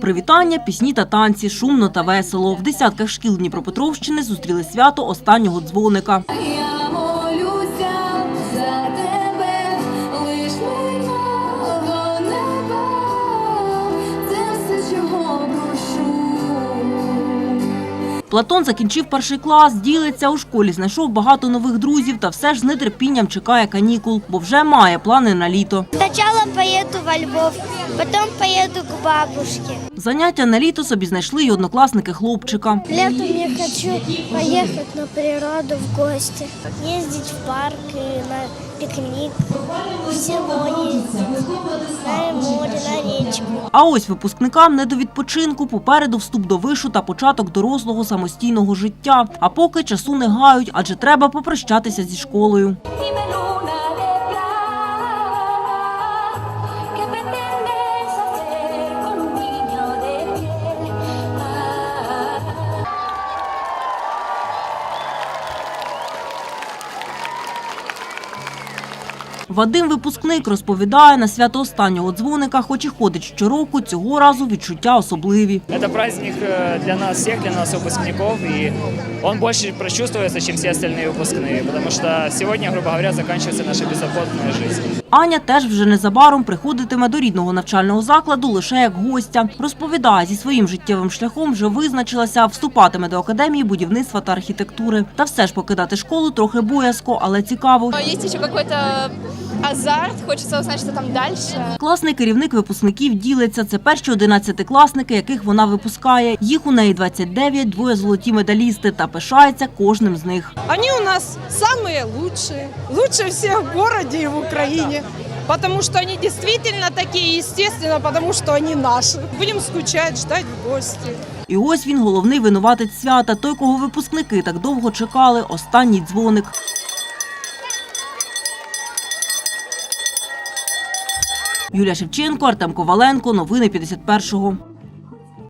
Привітання, пісні та танці, шумно та весело. В десятках шкіл Дніпропетровщини зустріли свято останнього дзвоника. Я молюся за тебе, лиш мирного неба, це все, чого прошу. Платон закінчив перший клас, ділиться у школі, знайшов багато нових друзів та все ж з нетерпінням чекає канікул, бо вже має плани на літо. Сначала поеду во Львов, потом поеду к бабушке. Заняття на літо собі знайшли й однокласники хлопчика. Летом я хочу поехать на природу в гости, ездить в парк на пикник, в село ездить, на море, на речку. А ось випускникам не до відпочинку, попереду вступ до вишу та початок дорослого самостійного життя. А поки часу не гають, адже треба попрощатися зі школою. Вадим випускник розповідає на свято останнього дзвоника, хоч і ходить щороку, цього разу відчуття особливі. Это праздник э, для нас всех, для нас выпускников, и он больше прочувствуется, чем все остальные выпускные, потому что сегодня, грубо говоря, заканчивается наша беззаботная жизнь. Аня теж вже незабаром приходитиме до рідного навчального закладу лише як гостя. Розповідає, зі своїм життєвим шляхом вже визначилася, вступатиме до академії будівництва та архітектури. Та все ж покидати школу трохи боязко, але цікаво. Есть еще какой-то азарт, хочется узнать, что там дальше. Класний керівник випускників ділиться. Це перші одинадцятикласники, яких вона випускає. Їх у неї 29, двоє золоті медалісти та пишається кожним з них. Они у нас самые лучшие, лучше всех в городе и в Украине. Потому что они действительно такие, естественно, потому что они наши. Будем скучать, ждать в гости. І ось він головний винуватець свята, той, кого випускники так довго чекали, останній дзвоник. Юлія Шевченко, Артем Коваленко. Новини 51-го.